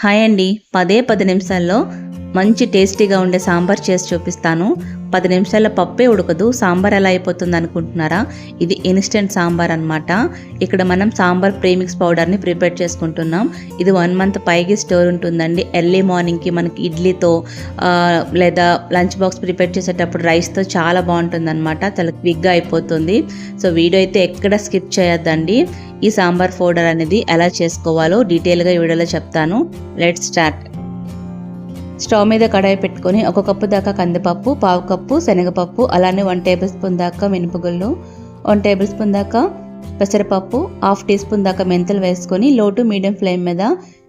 Hi అండి. పదే పది నిమిషాల్లో మంచి టేస్టీగా ఉండే సాంబార్ చేసి చూపిస్తాను. పది నిమిషాల్లో పప్పే ఉడకదు. సాంబార్ ఎలా అయిపోతుంది అనుకుంటున్నారా? ఇది ఇన్స్టెంట్ సాంబార్ అనమాట ఇక్కడ మనం సాంబార్ ప్రీమిక్స్ పౌడర్ని ప్రిపేర్ చేసుకుంటున్నాం. ఇది వన్ మంత్ పైకి స్టోర్ ఉంటుందండి. ఎర్లీ మార్నింగ్కి మనకి ఇడ్లీతో లేదా లంచ్ బాక్స్ ప్రిపేర్ చేసేటప్పుడు రైస్తో చాలా బాగుంటుంది అనమాట చాలా క్విక్గా అయిపోతుంది. సో వీడియో అయితే ఎక్కడ స్కిప్ చేయొద్దండి. ఈ సాంబార్ పౌడర్ అనేది ఎలా చేసుకోవాలో డీటెయిల్గా ఈ వీడియోలో చెప్తాను. Let start. స్టవ్ మీద కడాయి పెట్టుకొని ఒక కప్పు దాకా కందిపప్పు పావు కప్పు శనగపప్పు అలానే వన్ టేబుల్ స్పూన్ దాకా మినపగుళ్ళు వన్ టేబుల్ స్పూన్ దాకా పెసరపప్పు హాఫ్ టీ స్పూన్ దాకా మెంతులు వేసుకొని లో టు మీడియం ఫ్లేమ్ మీద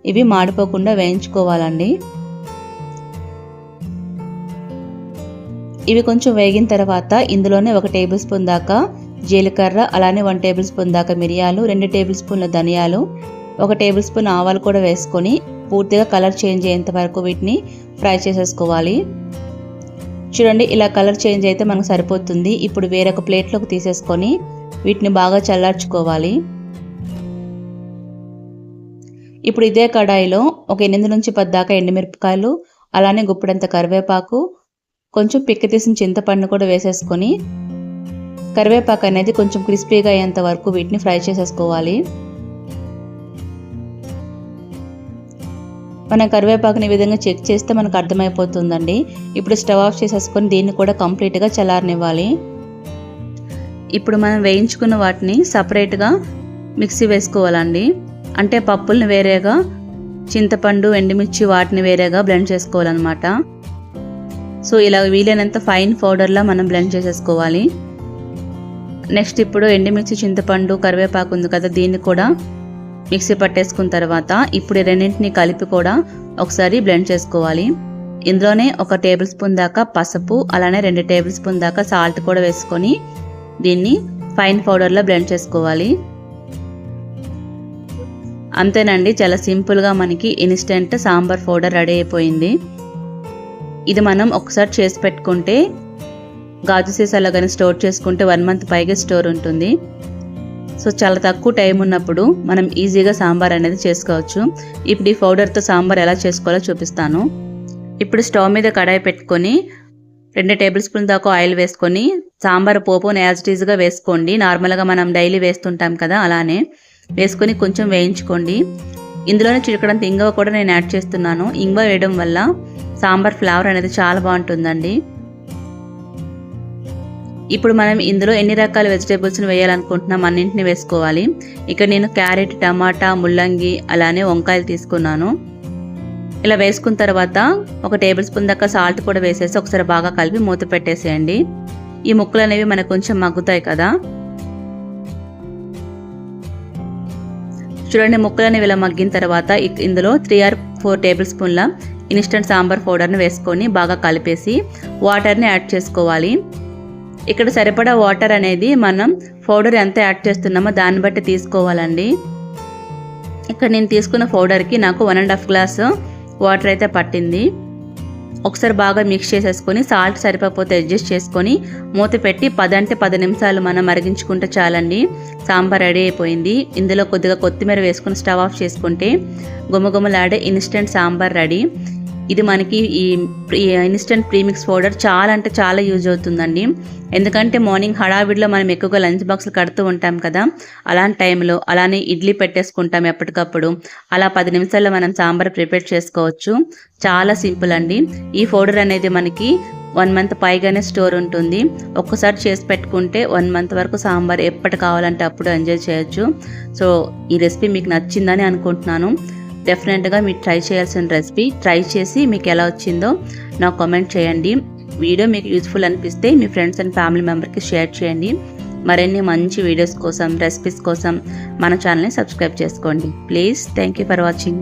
ఇవి మాడిపోకుండా వేయించుకోవాలండి. ఇవి కొంచెం వేగిన తర్వాత ఇందులోనే ఒక టేబుల్ స్పూన్ దాకా జీలకర్ర అలానే వన్ టేబుల్ స్పూన్ దాకా మిరియాలు రెండు టేబుల్ స్పూన్ల ధనియాలు ఒక టేబుల్ స్పూన్ ఆవాలు కూడా వేసుకొని పూర్తిగా కలర్ చేంజ్ అయ్యేంత వరకు వీటిని ఫ్రై చేసేసుకోవాలి. చూడండి ఇలా కలర్ చేంజ్ అయితే మనకు సరిపోతుంది. ఇప్పుడు వేరొక ప్లేట్లోకి తీసేసుకొని వీటిని బాగా చల్లార్చుకోవాలి. ఇప్పుడు ఇదే కడాయిలో ఒక ఎనిమిది నుంచి పద్దాకా ఎండుమిరపకాయలు అలానే గుప్పిడంత కరివేపాకు కొంచెం పిక్క తీసిన చింతపండు కూడా వేసేసుకొని కరివేపాకు అనేది కొంచెం క్రిస్పీగా అయ్యేంత వరకు వీటిని ఫ్రై చేసేసుకోవాలి. మనం కరివేపాకుని ఈ విధంగా చెక్ చేస్తే మనకు అర్థమైపోతుందండి. ఇప్పుడు స్టవ్ ఆఫ్ చేసేసుకొని దీన్ని కూడా కంప్లీట్గా చల్లారనివ్వాలి. ఇప్పుడు మనం వేయించుకున్న వాటిని సపరేట్గా మిక్సీ వేసుకోవాలండి. అంటే పప్పుల్ని వేరేగా చింతపండు ఎండుమిర్చి వాటిని వేరేగా బ్లెండ్ చేసుకోవాలన్నమాట. సో ఇలా వీలైనంత ఫైన్ పౌడర్లా మనం బ్లెండ్ చేసేసుకోవాలి. నెక్స్ట్ ఇప్పుడు ఎండుమిర్చి చింతపండు కరివేపాకు ఉంది కదా దీన్ని కూడా మిక్సీ పట్టేసుకున్న తర్వాత ఇప్పుడు రెండింటిని కలిపి కూడా ఒకసారి బ్లెండ్ చేసుకోవాలి. ఇందులోనే ఒక టేబుల్ స్పూన్ దాకా పసుపు అలానే రెండు టేబుల్ స్పూన్ దాకా సాల్ట్ కూడా వేసుకొని దీన్ని ఫైన్ పౌడర్లో బ్లెండ్ చేసుకోవాలి. అంతేనండి చాలా సింపుల్గా మనకి ఇన్స్టెంట్ సాంబార్ పౌడర్ రెడీ అయిపోయింది. ఇది మనం ఒకసారి చేసి పెట్టుకుంటే గాజు సీసాలో కానీ స్టోర్ చేసుకుంటే వన్ మంత్ పైగా స్టోర్ ఉంటుంది. సో చాలా తక్కువ టైం ఉన్నప్పుడు మనం ఈజీగా సాంబార్ అనేది చేసుకోవచ్చు. ఇప్పుడు ఈ పౌడర్తో సాంబార్ ఎలా చేసుకోవాలో చూపిస్తాను. ఇప్పుడు స్టవ్ మీద కడాయి పెట్టుకొని రెండు టేబుల్ స్పూన్ దాకా ఆయిల్ వేసుకొని సాంబార్ పోపును యాజ్ టీజ్గా వేసుకోండి. నార్మల్గా మనం డైలీ వేస్తుంటాం కదా అలానే వేసుకొని కొంచెం వేయించుకోండి. ఇందులోనే చిరకడంత ఇంగవ కూడా నేను యాడ్ చేస్తున్నాను. ఇంగవ వేయడం వల్ల సాంబార్ ఫ్లేవర్ అనేది చాలా బాగుంటుందండి. ఇప్పుడు మనం ఇందులో ఎన్ని రకాల వెజిటేబుల్స్ని వేయాలనుకుంటున్నాం అన్నింటిని వేసుకోవాలి. ఇక్కడ నేను క్యారెట్ టమాటా ముల్లంగి అలానే వంకాయలు తీసుకున్నాను. ఇలా వేసుకున్న తర్వాత ఒక టేబుల్ స్పూన్ దాకా సాల్ట్ కూడా వేసేసి ఒకసారి బాగా కలిపి మూత పెట్టేసేయండి. ఈ ముక్కలు అనేవి మనకు కొంచెం మగ్గుతాయి కదా. చూడండి ముక్కలు అనేవి ఇలా మగ్గిన తర్వాత ఇందులో త్రీ ఆర్ ఫోర్ టేబుల్ స్పూన్ల ఇన్స్టెంట్ సాంబార్ పౌడర్ని వేసుకొని బాగా కలిపేసి వాటర్ని యాడ్ చేసుకోవాలి. ఇక్కడ సరిపడా వాటర్ అనేది మనం పౌడర్ ఎంత యాడ్ చేస్తున్నామో దాన్ని బట్టి తీసుకోవాలండి. ఇక్కడ నేను తీసుకున్న పౌడర్కి నాకు one and half glass water అయితే పట్టింది. ఒకసారి బాగా మిక్స్ చేసేసుకొని సాల్ట్ సరిపోతే అడ్జస్ట్ చేసుకొని మూత పెట్టి పది అంటే పది నిమిషాలు మనం మరిగించుకుంటే చాలండి. సాంబార్ రెడీ అయిపోయింది. ఇందులో కొద్దిగా కొత్తిమీర వేసుకొని స్టవ్ ఆఫ్ చేసుకుంటే గుమగుమలాడే ఇన్స్టెంట్ సాంబార్ రెడీ. ఇది మనకి ఈ ఇన్స్టెంట్ ప్రీమిక్స్ పౌడర్ చాలా అంటే చాలా యూజ్ అవుతుందండి. ఎందుకంటే మార్నింగ్ హడావిడిలో మనం ఎక్కువగా లంచ్ బాక్స్లు కడుతూ ఉంటాం కదా. అలాంటి టైంలో అలానే ఇడ్లీ పెట్టేసుకుంటాం ఎప్పటికప్పుడు. అలా పది నిమిషాల్లో మనం సాంబార్ ప్రిపేర్ చేసుకోవచ్చు. చాలా సింపుల్ అండి. ఈ పౌడర్ అనేది మనకి వన్ మంత్ పైగానే స్టోర్ ఉంటుంది. ఒక్కసారి చేసి పెట్టుకుంటే వన్ మంత్ వరకు సాంబార్ ఎప్పటి కావాలంటే అప్పుడు ఎంజాయ్ చేయొచ్చు. సో ఈ రెసిపీ మీకు నచ్చిందని అనుకుంటున్నాను. డెఫినెట్గా మీరు ట్రై చేయాల్సిన రెసిపీ ట్రై చేసి మీకు ఎలా వచ్చిందో నాకు కామెంట్ చేయండి. వీడియో మీకు యూస్ఫుల్ అనిపిస్తే మీ ఫ్రెండ్స్ అండ్ ఫ్యామిలీ మెంబర్కి షేర్ చేయండి. మరిన్ని మంచి వీడియోస్ కోసం రెసిపీస్ కోసం మన ఛానల్ని సబ్స్క్రైబ్ చేసుకోండి. Please thank you for watching